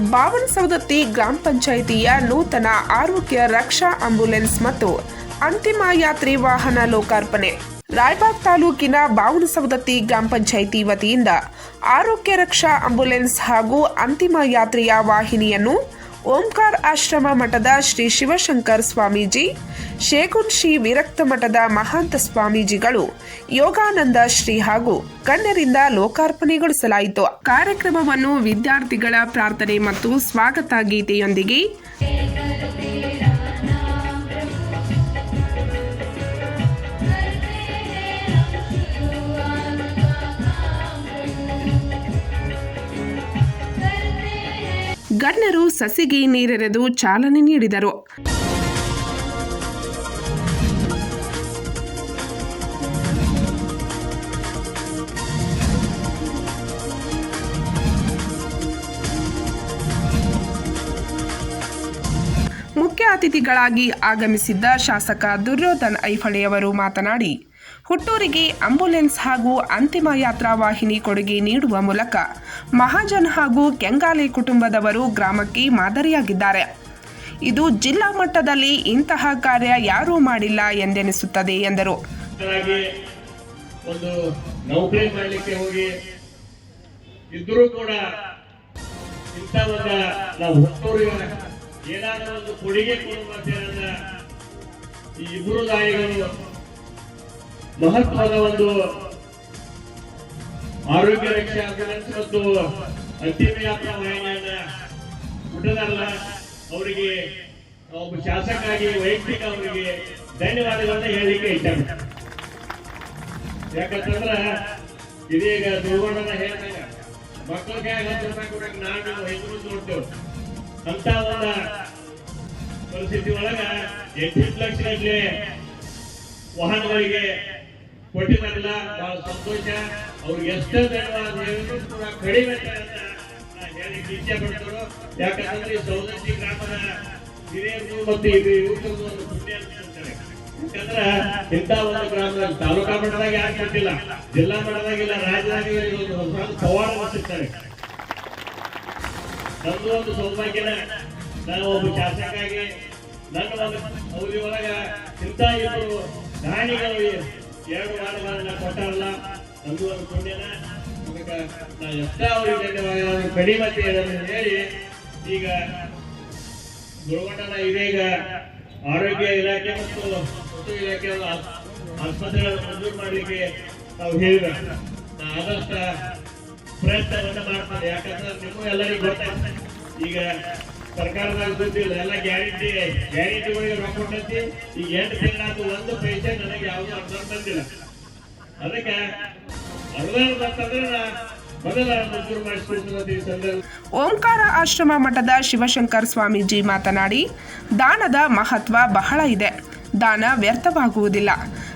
ಬಾವನಸೌದತ್ತಿ ಗ್ರಾಮ ಪಂಚಾಯಿತಿಯ ನೂತನ ಆರೋಗ್ಯ ರಕ್ಷಾ ಆಂಬ್ಯುಲೆನ್ಸ್ ಮತ್ತು ಅಂತಿಮ ಯಾತ್ರಿ ವಾಹನ ಲೋಕಾರ್ಪಣೆ. ರಾಯಬಾಗ್ ತಾಲೂಕಿನ ಬಾವನಸೌದತ್ತಿ ಗ್ರಾಮ ಪಂಚಾಯಿತಿ ವತಿಯಿಂದ ಆರೋಗ್ಯ ರಕ್ಷಾ ಆಂಬ್ಯುಲೆನ್ಸ್ ಹಾಗೂ ಅಂತಿಮ ಯಾತ್ರೆಯ ವಾಹಿನಿಯನ್ನು ಓಂಕಾರ ಆಶ್ರಮ ಮಠದ ಶ್ರೀ ಶಿವಶಂಕರ್ ಸ್ವಾಮೀಜಿ ಶೇಗುನ್ ಶ್ರೀ ವಿರಕ್ತ ಮಠದ ಮಹಾಂತ ಸ್ವಾಮೀಜಿಗಳು, ಯೋಗಾನಂದ ಶ್ರೀ ಹಾಗೂ ಗಣ್ಯರಿಂದ ಲೋಕಾರ್ಪಣೆಗೊಳಿಸಲಾಯಿತು. ಕಾರ್ಯಕ್ರಮವನ್ನು ವಿದ್ಯಾರ್ಥಿಗಳ ಪ್ರಾರ್ಥನೆ ಮತ್ತು ಸ್ವಾಗತ ಗೀತೆಯೊಂದಿಗೆ ಗಣ್ಯರು ಸಸಿಗೆ ನೀರೆರೆದು ಚಾಲನೆ ನೀಡಿದರು. ಮುಖ್ಯ ಅತಿಥಿಗಳಾಗಿ ಆಗಮಿಸಿದ್ದ ಶಾಸಕ ದುರ್ಯೋಧನ್ ಐಫಳೆಯವರು ಮಾತನಾಡಿ ಹುಟ್ಟೂರಿಗೆ ಆಂಬ್ಯುಲೆನ್ಸ್ ಹಾಗೂ ಅಂತಿಮ ಯಾತ್ರಾ ವಾಹಿನಿ ಕೊಡುಗೆ ನೀಡುವ ಮೂಲಕ ಮಹಾಜನ್ ಹಾಗೂ ಕೆಂಗಾಲೆ ಕುಟುಂಬದವರು ಗ್ರಾಮಕ್ಕೆ ಮಾದರಿಯಾಗಿದ್ದಾರೆ. ಇದು ಜಿಲ್ಲಾ ಮಟ್ಟದಲ್ಲಿ ಇಂತಹ ಕಾರ್ಯ ಯಾರೂ ಮಾಡಿಲ್ಲ ಎಂದೆನಿಸುತ್ತದೆ ಎಂದರು. ಇದ್ರೂ ಕೂಡ ಇಂಥ ಒಂದು ನಾವು ಹುಟ್ಟೂರಿಗೆ ಏನಾದರೂ ಒಂದು ಕೊಡುಗೆ ಕೊಡುವಂತ ಈ ಇಬ್ಬರು ದಾಯಿಗಳು ಮಹತ್ವದ ಒಂದು ಆರೋಗ್ಯ ರಕ್ಷೆ ಆಂಬ್ಯುಲೆನ್ಸ್ ಮತ್ತು ಅಂತಿಮ ಯಾತ್ರಾ ವಾಹಿನಿಯನ್ನ ಬಿಟ್ಟದಲ್ಲ ಅವರಿಗೆ, ಒಬ್ಬ ಶಾಸಕಾಗಿ ವೈಯಕ್ತಿಕ ಅವರಿಗೆ ಧನ್ಯವಾದಗಳನ್ನ ಹೇಳಲಿಕ್ಕೆ ಇಷ್ಟ ಯಾಕಂತಂದ್ರ, ಇದೀಗ ದುರ್ಗೋಣನ ಹೇಳಿದಾಗ, ಮಕ್ಕಳಿಗೆ ಹತ್ತು ರೂಪಾಯಿ ಕೊಡಕ್ಕೆ ನಾನು ಹೆಸರು ನೋಡ್ತೇವೆ ಅಂತ ಒಂದ ಪರಿಸ್ಥಿತಿ ಒಳಗ ಎಂಟೆಂಟು ಲಕ್ಷ ಗಟ್ಟಲೆ ವಾಹನಗಳಿಗೆ ಕೊಟ್ಟಿದ್ದಾರಲ್ಲ, ಬಹಳ ಸಂತೋಷ. ಅವ್ರಿಗೆ ಎಷ್ಟೇ ಧನ್ಯವಾದ ಕೂಡ ಕಡಿಮೆ ಹೇಳಿಕ್ಕೆ ಇಚ್ಛೆ ಪಡ್ತಾರೆ ಯಾಕಂತಂದ್ರೆ ಸೌದತ್ತಿ ಗ್ರಾಮದ ಹಿರಿಯರು ಮತ್ತು ಇದು ಯುವಕರದು ಒಂದು ಪುಣ್ಯ ಯಾಕಂದ್ರೆ ಯಾಕಂದ್ರ ಇಂಥ ಒಂದು ಗ್ರಾಮದಲ್ಲಿ ತಾಲೂಕಾ ಮಟ್ಟದಾಗ ಯಾಕೆ ಕೊಟ್ಟಿಲ್ಲ, ಜಿಲ್ಲಾ ಮಟ್ಟದಾಗಿಲ್ಲ ರಾಜ್ಯದಾಗ ಒಂದು ಹೊಸ ಪವಾಡ ಅನಿಸುತ್ತಾರೆ ನಮ್ದು ಒಂದು ಸೌಭಾಗ್ಯನ ನಾನು ಒಬ್ಬ ಶಾಸಕಾಗಿ ನನ್ನ ಒಂದು ಅವಧಿ ಒಳಗ ಇಂಥ ಇಬ್ಬರು ದಾನಿಗಳು ಎರಡು ವಾರಗಳನ್ನ ಕೊಟ್ಟಾರಲ್ಲ ನಮ್ದು ಒಂದು ಪುಣ್ಯನ. ಅದಕ್ಕೆ ನಾ ಎಷ್ಟ ಅವರಿಗೆ ಧನ್ಯವಾದ ಕಡಿಮೆ ಹೇಳಿ, ಈಗ ಗುರುಮಠನ ಇದೀಗ ಆರೋಗ್ಯ ಇಲಾಖೆ ಮತ್ತು ವಸ್ತು ಇಲಾಖೆ ಆಸ್ಪತ್ರೆಗಳನ್ನು ಮಂಜೂರು ಮಾಡಲಿಕ್ಕೆ ನಾವು ಹೇಳಿದ ನಾ ಆದಷ್ಟ ಪ್ರಯತ್ನವನ್ನ ಮಾಡ್ತಾರೆ ಯಾಕಂದ್ರೆ ನಿಮಗೂ ಎಲ್ಲರಿಗೂ ಗೊತ್ತಾಗ್ತದೆ ಈಗ ಸರ್ಕಾರದಾಗ ಎಲ್ಲ ಗ್ಯಾರಂಟಿ ಗ್ಯಾರಂಟಿಗಳಿಗೆ ರೊಕ್ಕ ಕೊಟ್ಟೈತಿ. ಈ ಎಂಟು ತಿಂಗಳಾದ ಒಂದು ಪೈಸೆ ನನಗೆ ಯಾವುದೂ ಅನುದಾನ ಬಂದಿಲ್ಲ ಅದಕ್ಕೆ ಅನುದಾನ ಬಂತಂದ್ರೆ ಓಂಕಾರ ಆಶ್ರಮ ಮಠದ ಶಿವಶಂಕರ್ ಸ್ವಾಮೀಜಿ ಮಾತನಾಡಿ, ದಾನದ ಮಹತ್ವ ಬಹಳ ಇದೆ. ದಾನ ವ್ಯರ್ಥವಾಗುವುದಿಲ್ಲ.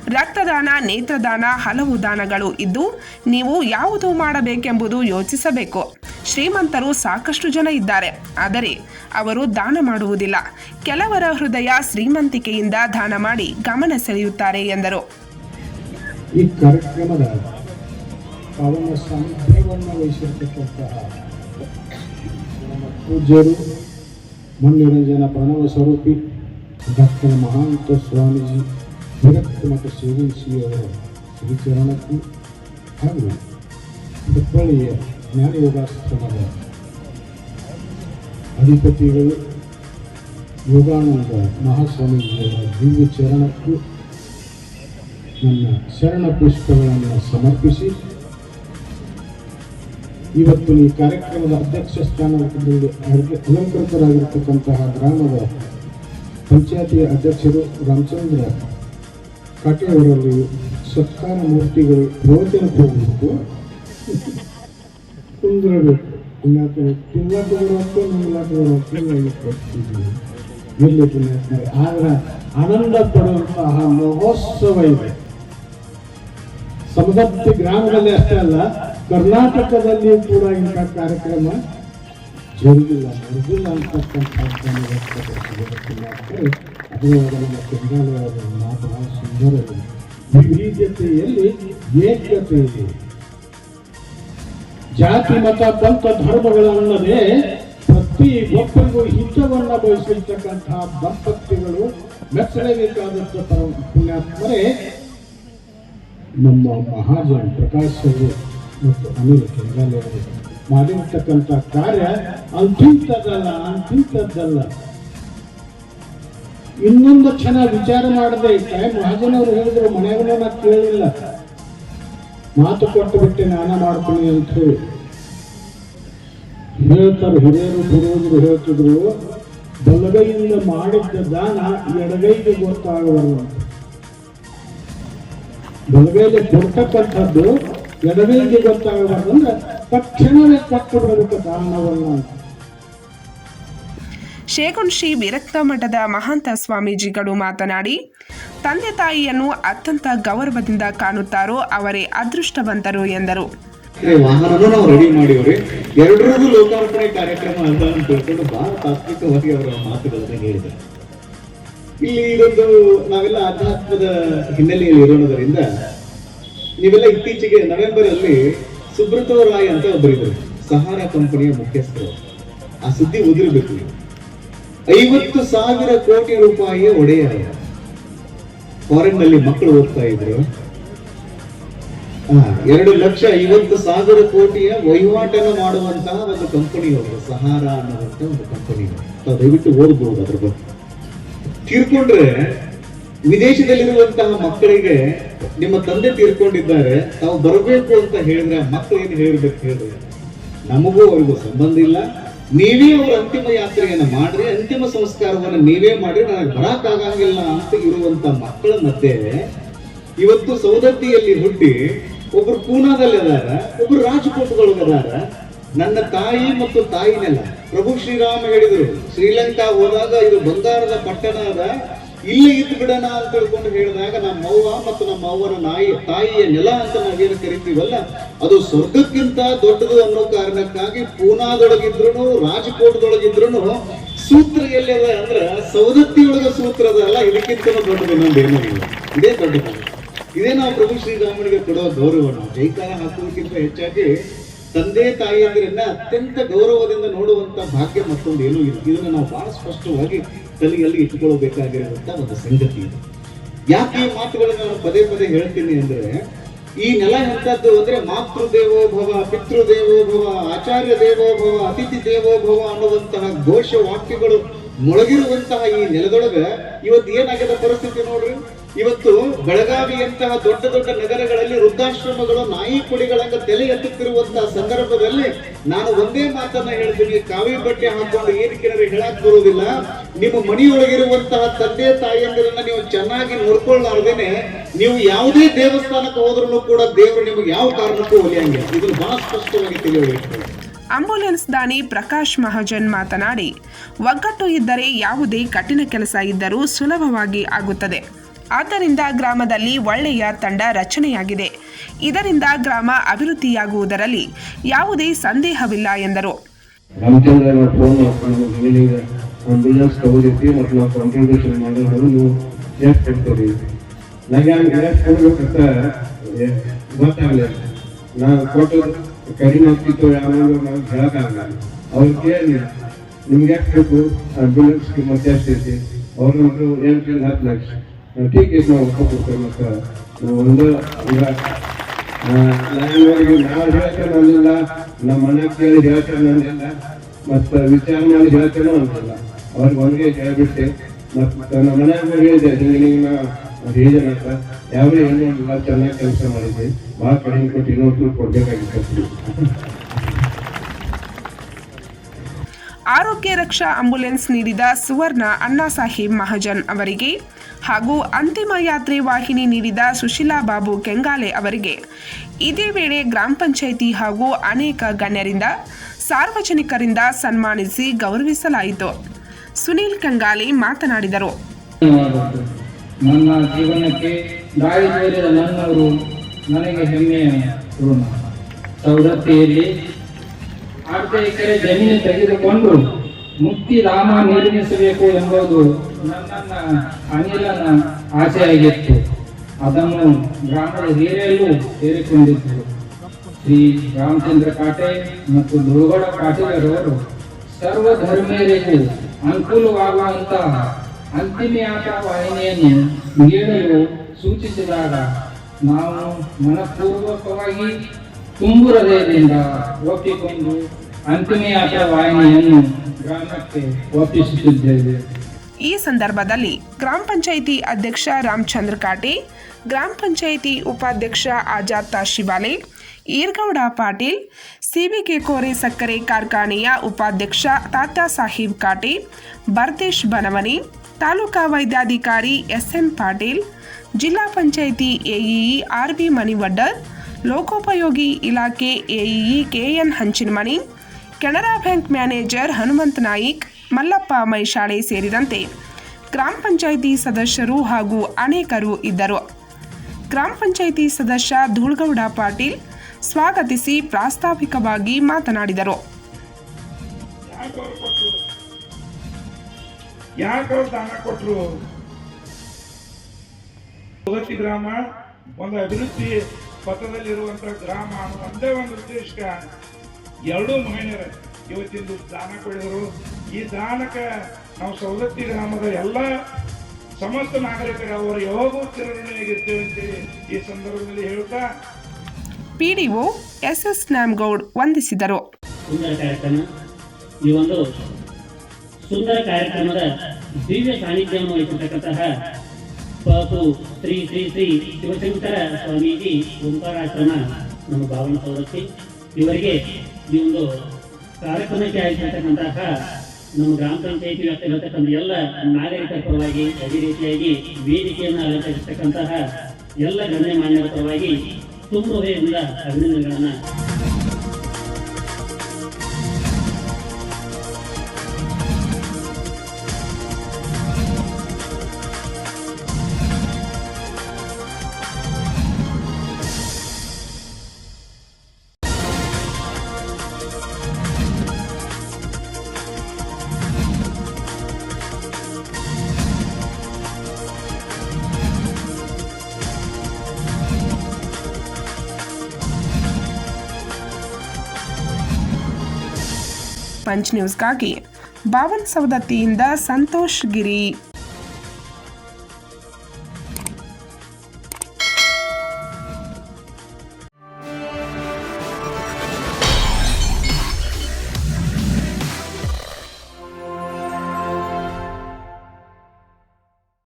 ರಕ್ತದಾನ, ನೇತ್ರದಾನ ಹಲವು ದಾನಗಳು ಇದ್ದು, ನೀವು ಯಾವುದು ಮಾಡಬೇಕೆಂಬುದು ಯೋಚಿಸಬೇಕು. ಶ್ರೀಮಂತರು ಸಾಕಷ್ಟು ಜನ ಇದ್ದಾರೆ. ಆದರೆ ಅವರು ದಾನ ಮಾಡುವುದಿಲ್ಲ. ಕೆಲವರ ಹೃದಯ ಶ್ರೀಮಂತಿಕೆಯಿಂದ ದಾನ ಮಾಡಿ ಗಮನ ಸೆಳೆಯುತ್ತಾರೆ ಎಂದರು. ಈ ಕಾರ್ಯಕ್ರಮದ ಪಾವನ ಸಾನ್ನಿಧ್ಯವನ್ನು ವಹಿಸಿರ್ತಕ್ಕಂತಹ ನಮ್ಮ ಪೂಜ್ಯರು ಮನ್ನಿರಂಜನ ಪ್ರಣವ ಸ್ವರೂಪಿ ಡಾಕ್ಟರ್ ಮಹಾಂತ ಸ್ವಾಮೀಜಿ ವಿರಕ್ತ ಮಠ ಶ್ರೀವರ ಶ್ರೀಚರಣಕ್ಕೂ ಹಾಗೂ ಹುಬ್ಬಳ್ಳಿಯ ಜ್ಞಾನಯೋಗಾಶ್ರಮದ ಅಧಿಪತಿಗಳು ಯೋಗಾನಂದ ಮಹಾಸ್ವಾಮೀಜಿಯವರ ದಿವ್ಯ ಚರಣಕ್ಕೂ ನನ್ನ ಶರಣ ಪುಷ್ಪಗಳನ್ನು ಸಮರ್ಪಿಸಿ, ಇವತ್ತು ಈ ಕಾರ್ಯಕ್ರಮದ ಅಧ್ಯಕ್ಷ ಸ್ಥಾನದಲ್ಲಿ ಅಲಂಕೃತರಾಗಿರ್ತಕ್ಕಂತಹ ಗ್ರಾಮದ ಪಂಚಾಯತಿಯ ಅಧ್ಯಕ್ಷರು ರಾಮಚಂದ್ರ ಕಾಟೆಯವರಲ್ಲಿ ಸತ್ಕಾರ ಮೂರ್ತಿಗಳು ಭೋಜನಕ್ಕೆ ಹೋಗಬೇಕು ಕುಂದ್ರಬೇಕು. ಪುಣ್ಯಾತ್ಮ ತಿಂಗಳಾಟ ಬರುವಂತೆ ನಿಂಗಳಾಟ ಬರುವಂತೆ ಕೊಡ್ತಿದ್ದೀವಿ ಇರಲಿ ಪುಣ್ಯಾತ್ಮರೇ. ಆದ್ರೆ ಆನಂದ ಪಡುವಂತಹ ಮಹೋತ್ಸವ ಇದೆ. ಸಮದತ್ತಿ ಗ್ರಾಮದಲ್ಲಿ ಅಷ್ಟೇ ಅಲ್ಲ, ಕರ್ನಾಟಕದಲ್ಲಿ ಕೂಡ ಇಂಥ ಕಾರ್ಯಕ್ರಮ ಜರುಗಿಲ್ಲ. ನಡೆದಿಲ್ಲ ಪುಣ್ಯಾತ್ಮರೇ ಅಭಿನವರ ನಮ್ಮ ಕೆಂಗಾಲಯವರ ಮಾತು ಸುಂದರವಿದೆ ವಿವಿಧತೆಯಲ್ಲಿ ಏಕತೆ ಇದೆ ಜಾತಿ, ಮತ ಪಂತ ಧರ್ಮಗಳಲ್ಲದೆ ಪ್ರತಿ ಒಬ್ಬರಿಗೂ ಹಿತವನ್ನ ಬಯಸಿರ್ತಕ್ಕಂತಹ ದಂಪತಿಗಳು ಮೆಚ್ಚಲೇಬೇಕಾದಂಥ ಪರಮ ಪುಣ್ಯಾತ್ಮರೇ ನಮ್ಮ ಮಹಾಜನ್ ಪ್ರಕಾಶ್ ಅವರು ಮತ್ತು ಅನಿಲ್ ಅವರು ಮಾಡಿರ್ತಕ್ಕಂಥ ಕಾರ್ಯ ಅಂತಿಂತದಲ್ಲ, ಅಂತಿಂತದ್ದಲ್ಲ. ಇನ್ನೊಂದು ಕ್ಷಣ ವಿಚಾರ ಮಾಡದೆ ಮಹಾಜನ್ ಅವರು ಹೇಳಿದ್ರು ಮನೆಯವನ್ನ ಕೇಳಿಲ್ಲ. ಮಾತು ಕೊಟ್ಟು ಬಿಟ್ಟೆ ನಾನ ಮಾಡ್ತೀನಿ ಅಂತ ಹೇಳಿ ಹೇಳ್ತಾರೆ, ಹಿರಿಯರು ಪೂರ್ವಜರು ಹೇಳ್ತಿದ್ರು, ಬಲಗೈಯಿಂದ ಮಾಡಿದ್ದ ದಾನ ಎಡಗೈಗೆ ಗೊತ್ತಾಗಬಾರದು ಬಲಗೈಗೆ ಕೊಡ್ತಕ್ಕಂಥದ್ದು ಎಡಗೈಗೆ ಗೊತ್ತಾಗಬಾರ್ದು ಅಂದ್ರೆ ತಕ್ಷಣವೇ ಕೊಟ್ಟು ಬಿಡಬೇಕು ದಾನವನ್ನು ಅಂತ ಶ್ರೀ ವಿರಕ್ತ ಮಠದ ಮಹಾಂತ ಸ್ವಾಮೀಜಿಗಳು ಮಾತನಾಡಿ ತಂದೆ ತಾಯಿಯನ್ನು ಅತ್ಯಂತ ಗೌರವದಿಂದ ಕಾಣುತ್ತಾರೋ ಅವರೇ ಅದೃಷ್ಟವಂತರು ಎಂದರು. ನಾವು ರೆಡಿ ಮಾಡಿವ್ರಿ. ಎರಡರದ್ದು ಲೋಕಾರ್ಪಣೆ ಕಾರ್ಯಕ್ರಮ ಅಂತ ತಿಳ್ಕೊಂಡು ಬಹಳ ತಾತ್ವಿಕವಾಗಿ ಅವರ ಮಾತುಗಳನ್ನು ಹೇಳಿದ್ದಾರೆ. ಇಲ್ಲಿ ಇದೊಂದು ನಾವೆಲ್ಲ ಆಧ್ಯಾತ್ಮದ ಹಿನ್ನೆಲೆಯಲ್ಲಿ ಇರೋಣದರಿಂದ ನೀವೆಲ್ಲ ಇತ್ತೀಚೆಗೆ ನವೆಂಬರ್ ಅಲ್ಲಿ ಸುಬ್ರತ ರಾಯ್ ಅಂತ ಒಬ್ಬರಿದ್ರು ಸಹಾರ ಕಂಪನಿಯ ಮುಖ್ಯಸ್ಥರು. ಆ ಸುದ್ದಿ ಉದುರಬೇಕು ನೀವು. ಐವತ್ತು ಸಾವಿರ ಕೋಟಿ ರೂಪಾಯಿಯ ಒಡೆಯ ಫಾರಿನ್ನಲ್ಲಿ ಮಕ್ಕಳು ಓದ್ತಾ ಇದ್ರು. ಎರಡು ಲಕ್ಷ ಐವತ್ತು ಸಾವಿರ ಕೋಟಿಯ ವಹಿವಾಟನ್ನು ಮಾಡುವಂತಹ ಒಂದು ಕಂಪನಿ ಅವರು ಸಹಾರ ಅನ್ನುವಂತ ಒಂದು ಕಂಪನಿ ದಯವಿಟ್ಟು ಓದ್ಬೋದು ಅದ್ರ ಬಗ್ಗೆ. ತೀರ್ಕೊಂಡ್ರೆ ವಿದೇಶದಲ್ಲಿರುವಂತಹ ಮಕ್ಕಳಿಗೆ ನಿಮ್ಮ ತಂದೆ ತೀರ್ಕೊಂಡಿದ್ದಾರೆ, ತಾವು ಬರಬೇಕು ಅಂತ ಹೇಳಿದ್ರೆ ಮಕ್ಕಳು ಏನು ಹೇಳ್ಬೇಕು ಹೇಳಿದ್ರೆ ನಮಗೂ ಅವ್ರಿಗೂ ಸಂಬಂಧ ಇಲ್ಲ. ನೀವೇ ಅವ್ರ ಅಂತಿಮ ಯಾತ್ರೆಯನ್ನ ಮಾಡ್ರಿ, ಅಂತಿಮ ಸಂಸ್ಕಾರವನ್ನ ನೀವೇ ಮಾಡ್ರಿ, ನನಗೆ ಬರಕ್ಕಾಗಂಗಿಲ್ಲ ಅಂತ ಇರುವಂತ ಮಕ್ಕಳ ಮಧ್ಯೆ ಇವತ್ತು ಸೌದತ್ತಿಯಲ್ಲಿ ಹುಟ್ಟಿ ಒಬ್ರು ಪೂನಾದಲ್ಲಿ ಅದಾರ ಒಬ್ರು ರಾಜಕೋಟ್ಗಳು ಅದಾರ ನನ್ನ ತಾಯಿ ಮತ್ತು ತಾಯಿನೆಲ್ಲ ಪ್ರಭು ಶ್ರೀರಾಮ ಹೇಳಿದ್ರು, ಶ್ರೀಲಂಕಾ ಹೋದಾಗ ಇದು ಬಂಗಾರದ ಪಟ್ಟಣ ಅದ ಇಲ್ಲೇ ಇದ್ದು ಬಿಡೋಣ ಅಂತ ಹೇಳ್ಕೊಂಡು ಹೇಳಿದಾಗ ನಮ್ಮ ಅವ್ವ ಮತ್ತು ನಮ್ಮ ಅವ್ವನ ನಾಯಿ, ತಾಯಿಯ ನೆಲ ಅಂತ ನಾವೇನು ಕರಿತೀವಲ್ಲ, ಅದು ಸ್ವರ್ಗಕ್ಕಿಂತ ದೊಡ್ಡದು ಅನ್ನೋ ಕಾರಣಕ್ಕಾಗಿ ಪೂನಾದೊಳಗಿದ್ರು ರಾಜಕೋಟದೊಳಗಿದ್ರು ಸೂತ್ರ ಎಲ್ಲಿದೆ ಅಂದ್ರೆ ಸೌದತ್ತಿಯೊಳಗ ಸೂತ್ರ ಅಲ್ಲ ಇದಕ್ಕಿಂತ ದೊಡ್ಡದು ಇನ್ನೊಂದು ಏನೂ ಇಲ್ಲ. ಇದೇ ದೊಡ್ಡದು. ಇದೇ ನಾವು ಪ್ರಭು ಶ್ರೀರಾಮನಿಗೆ ಕೊಡೋ ಗೌರವ. ನಾವು ಜೈಕಾರ ಹಾಕುವುದಕ್ಕಿಂತ ಹೆಚ್ಚಾಗಿ ತಂದೆ ತಾಯಿಯಂದ್ರನ್ನ ಅತ್ಯಂತ ಗೌರವದಿಂದ ನೋಡುವಂತ ಭಾಗ್ಯ ಮತ್ತೊಂದು ಏನೂ ಇಲ್ಲ. ಇದನ್ನು ನಾವು ಬಹಳ ಸ್ಪಷ್ಟವಾಗಿ ತಲೆಯಲ್ಲಿ ಇಟ್ಟುಕೊಳ್ಳಬೇಕಾಗಿರುವಂತ ಒಂದು ಸಂಗತಿ ಇದು. ಯಾಕೆ ಈ ಮಾತುಗಳನ್ನು ನಾನು ಪದೇ ಪದೇ ಹೇಳ್ತೀನಿ ಅಂದ್ರೆ, ಈ ನೆಲ ಎಂತದ್ದು ಅಂದ್ರೆ ಮಾತೃ ದೇವೋ ಭವ ಪಿತೃ ದೇವೋ ಭವ ಆಚಾರ್ಯ ದೇವೋಭವ ಅತಿಥಿ ದೇವೋಭವ ಅನ್ನುವಂತಹ ಘೋಷ ವಾಕ್ಯಗಳು ಮೊಳಗಿರುವಂತಹ ಈ ನೆಲದೊಳಗೆ ಇವತ್ತು ಏನಾಗಿದೆ ಪರಿಸ್ಥಿತಿ ನೋಡ್ರಿ? ಇವತ್ತು ಬೆಳಗಾವಿಯಂತಹ ದೊಡ್ಡ ದೊಡ್ಡ ನಗರಗಳಲ್ಲಿ ವೃದ್ಧಾಶ್ರಮಗಳು, ನಾಯಿ ಕುಡಿಗಳಂಗ ತಲೆ ಎತ್ತುತ್ತಿರುವಂತಹ ಸಂದರ್ಭದಲ್ಲಿ ನಾನು ಒಂದೇ ಮಾತನ್ನ ಹೇಳ್ತೀನಿ. ಕಾವಿ ಬಟ್ಟೆ ಹಾಕೊಂಡು ಏನಕ್ಕೆ ಹೇಳಕ್ ಬರುವುದಿಲ್ಲ. ನಿಮ್ಮ ಮನೆಯೊಳಗಿರುವಂತಹ ತಂದೆ ತಾಯಿಯಂದಿರನ್ನ ನೀವು ಚೆನ್ನಾಗಿ ನೋಡ್ಕೊಳ್ಳಾರ್ದೇನೆ ನೀವು ಯಾವುದೇ ದೇವಸ್ಥಾನಕ್ಕೆ ಹೋದ್ರೂ ಕೂಡ ದೇವರು ನಿಮಗೆ ಯಾವ ಕಾರಣಕ್ಕೂ ಒಲಿಯಂಗಿಲ್ಲ. ಇದನ್ನು ಬಹಳ ಸ್ಪಷ್ಟವಾಗಿ ತಿಳಿಯಬೇಕು ಆಂಬುಲೆನ್ಸ್ ದಾನಿ ಪ್ರಕಾಶ್ ಮಹಾಜನ್ ಮಾತನಾಡಿ, ಒಗ್ಗಟ್ಟು ಇದ್ದರೆ ಯಾವುದೇ ಕಠಿಣ ಕೆಲಸ ಇದ್ದರೂ ಸುಲಭವಾಗಿ ಆಗುತ್ತದೆ. ಆದ್ದರಿಂದ ಗ್ರಾಮದಲ್ಲಿ ಒಳ್ಳೆಯ ತಂಡ ರಚನೆಯಾಗಿದೆ. ಇದರಿಂದ ಗ್ರಾಮ ಅಭಿವೃದ್ಧಿಯಾಗುವುದರಲ್ಲಿ ಯಾವುದೇ ಸಂದೇಹವಿಲ್ಲ ಎಂದರು. ನಿಮ್ಗೆ ಎಷ್ಟು ಬೇಕು? ಆಂಬುಲೆನ್ಸ್ಗೆ ಮತ್ತೆ ಅಷ್ಟೈತಿ ಅವ್ರು ಏನು ಕೇಳಿ ಹತ್ತು ಲಕ್ಷ. ನಾವು ಟೀಕ್ ಐತಿ ನಾವು ಮತ್ತು ನಾವು ಒಂದು ನಾವು ಹೇಳ್ತೇನೆ ಅಂದಿಲ್ಲ ನಮ್ಮ ಮನೆ ಕೇಳಿ ಹೇಳ್ತೇನೆ ಅಂದಿಲ್ಲ ಮತ್ತು ವಿಚಾರ ಮಾಡಿ ಹೇಳ್ತೇನೆ ಅಂದಿಲ್ಲ ಅವ್ರಿಗೆ ಒಂದೇ ಹೇಳ್ಬಿಟ್ಟೆ ಮತ್ತು ನಮ್ಮ ಮನ್ಯಾಗ ಹೇಳಿದೆ ಹಿಂಗೆ ನಾ ಹೇಳಿದೆ ಅಂತ ಯಾವುದೇ ಹೆಣ್ಣು ಚೆನ್ನಾಗಿ ಕೆಲಸ ಮಾಡಿದ್ದೆ ಭಾಳ ಕಡಿಮೆ ಕೊಟ್ಟು ಇನ್ನೊಂದು ಕೊಡ್ಬೇಕಾಗಿತ್ತು ಆರೋಗ್ಯ ರಕ್ಷಾ ಆಂಬ್ಯುಲೆನ್ಸ್ ನೀಡಿದ ಸುವರ್ಣ ಅಣ್ಣಾ ಸಾಹೇಬ್ ಮಹಾಜನ್ ಅವರಿಗೆ ಹಾಗೂ ಅಂತಿಮ ಯಾತ್ರೆ ವಾಹಿನಿ ನೀಡಿದ ಸುಶೀಲಾ ಬಾಬು ಕೆಂಗಾಲೆ ಅವರಿಗೆ. ಇದೇ ವೇಳೆ ಗ್ರಾಮ ಪಂಚಾಯಿತಿ ಹಾಗೂ ಅನೇಕ ಗಣ್ಯರಿಂದ ಸಾರ್ವಜನಿಕರಿಂದ ಸನ್ಮಾನಿಸಿ ಗೌರವಿಸಲಾಯಿತು. ಸುನೀಲ್ ಕೆಂಗಾಲೆ ಮಾತನಾಡಿದರು. ನನ್ನ ಜೀವನಕ್ಕೆ ದಾರಿ ನನ್ನವರು ನನಗೆ ಹೆಮ್ಮೆಯ ಋಣ ಸವದತ್ತಿಯಲ್ಲಿ ಅರ್ಧ ಎಕರೆ ಜಮೀನು ತೆಗೆದುಕೊಂಡು ಮುಕ್ತಿಧಾಮ ನಿರ್ಮಿಸಬೇಕು ಎಂಬುದು ನನ್ನ ಅನಿಲನ ಆಸೆಯಾಗಿತ್ತು ಅದನ್ನು ಗ್ರಾಮದ ಹಿರಿಯಲ್ಲೂ ಸೇರಿಕೊಂಡಿದ್ದರು. ಶ್ರೀ ರಾಮಚಂದ್ರ ಕಾಟೆ ಮತ್ತು ದುರ್ಗಡ ಧರ್ಮೀಯರಿಗೂ ಅನುಕೂಲವಾಗುವಂತಹ ಯಾತ್ರಾ ವಾಹಿನಿಯನ್ನು ನೀಡಲು ಸೂಚಿಸಿದಾಗ ನಾವು ಮನಪೂರ್ವಕವಾಗಿ ಒಪ್ಪಿಕೊಂಡು ಗ್ರಾಮಕ್ಕೆ ಒಪ್ಪಿಸುತ್ತಿದ್ದೇವೆ. ಈ ಸಂದರ್ಭದಲ್ಲಿ ಗ್ರಾಮ ಪಂಚಾಯಿತಿ ಅಧ್ಯಕ್ಷ ರಾಮಚಂದ್ರ ಕಾಟೆ, ಗ್ರಾಮ ಪಂಚಾಯಿತಿ ಉಪಾಧ್ಯಕ್ಷ ಆಜಾದ್ ಶಿವಾಲೆ, ಈರ್ಗೌಡ ಪಾಟೀಲ್ ಸಿಬಿಕೆ ಕೋರೆ ಸಕ್ಕರೆ ಕಾರ್ಖಾನೆಯ ಉಪಾಧ್ಯಕ್ಷ ತಾತ ಸಾಹೀಬ್ ಕಾಟೆ ಭರತೇಶ್ ಬನವನಿ ತಾಲೂಕಾ ವೈದ್ಯಾಧಿಕಾರಿ SN Patil, Zilla Panchayat AEE R B Manivaddar ಲೋಕೋಪಯೋಗಿ ಇಲಾಖೆ AEE KN Hanchinamani, Canara bank manager Hanumantha Naik, Mallappa Maishale ಸೇರಿದಂತೆ ಗ್ರಾಮ ಪಂಚಾಯಿತಿ ಸದಸ್ಯರು ಹಾಗೂ ಅನೇಕರು ಇದ್ದರು. ಗ್ರಾಮ ಪಂಚಾಯಿತಿ ಸದಸ್ಯ ಧೂಳ್ಗೌಡ ಪಾಟೀಲ್ ಸ್ವಾಗತಿಸಿ ಪ್ರಾಸ್ತಾವಿಕವಾಗಿ ಮಾತನಾಡಿದರು. ಗ್ರಾಮ, ಒಂದು ಅಭಿವೃದ್ಧಿ ಪಥದಲ್ಲಿರುವಂತ ಗ್ರಾಮ ಅನ್ನೋ ಒಂದೇ ಒಂದು ಉದ್ದೇಶಕ ಎರಡೂ ಮಹಿಳೆಯರ ಇವತ್ತಿಂದು ದಾನ ಕೊಡಿದರು. ಈ ದಾನಕ್ಕೆ ನಾವು ಸವದತ್ತಿ ಗ್ರಾಮದ ಎಲ್ಲ ಸಮಸ್ತ ನಾಗರಿಕರ ಅವರು ಯಾವಾಗೂ ಚಿರಋಣಿಯಾಗಿರ್ತೇವೆ ಅಂತೇಳಿ ಈ ಸಂದರ್ಭದಲ್ಲಿ ಹೇಳ್ತಾ ಪಿಡಿಒ ಎಸ್ ನ್ಯಾಮ್ಗೌಡ್ ವಂದಿಸಿದರು. ಸುಂದರ ಕಾರ್ಯಕ್ರಮ. ಈ ಒಂದು ಸುಂದರ ಕಾರ್ಯಕ್ರಮದ ದಿವ್ಯ ಸಾನ್ನಿಧ್ಯವನ್ನು ವಹಿಸಿರ್ತಕ್ಕಂತಹ ಪಾಪು ಶ್ರೀ ಶ್ರೀ ಶ್ರೀ ಶಿವಶಂಕರ ಸ್ವಾಮೀಜಿ ಓಂಕಾರಾಶ್ರಮ ನಮ್ಮ ಭಾವನೆ ಸೌರಕ್ಷಿ ಇವರಿಗೆ ಈ ಒಂದು ಕಾರ್ಯಕ್ರಮಕ್ಕೆ ಆಗಿರ್ತಕ್ಕಂತಹ ನಮ್ಮ ಗ್ರಾಮ ಪಂಚಾಯಿತಿ ವ್ಯಾಪ್ತಿರ್ತಕ್ಕಂಥ ಎಲ್ಲ ನಾಗರಿಕರ ಪರವಾಗಿ, ಅದೇ ರೀತಿಯಾಗಿ ವೇದಿಕೆಯನ್ನು ಅಲಂಕರಿಸತಕ್ಕಂತಹ ಎಲ್ಲ ಗಣ್ಯಮಾನ್ಯರ ಪರವಾಗಿ ತುಂಬ ಅಭಿನಂದನೆಗಳನ್ನು ಪಂಚ್ ನ್ಯೂಸ್ಗಾಗಿ ಬಾವನ್ ಸವದತ್ತಿಯಿಂದ ಸಂತೋಷ್ ಗಿರಿ.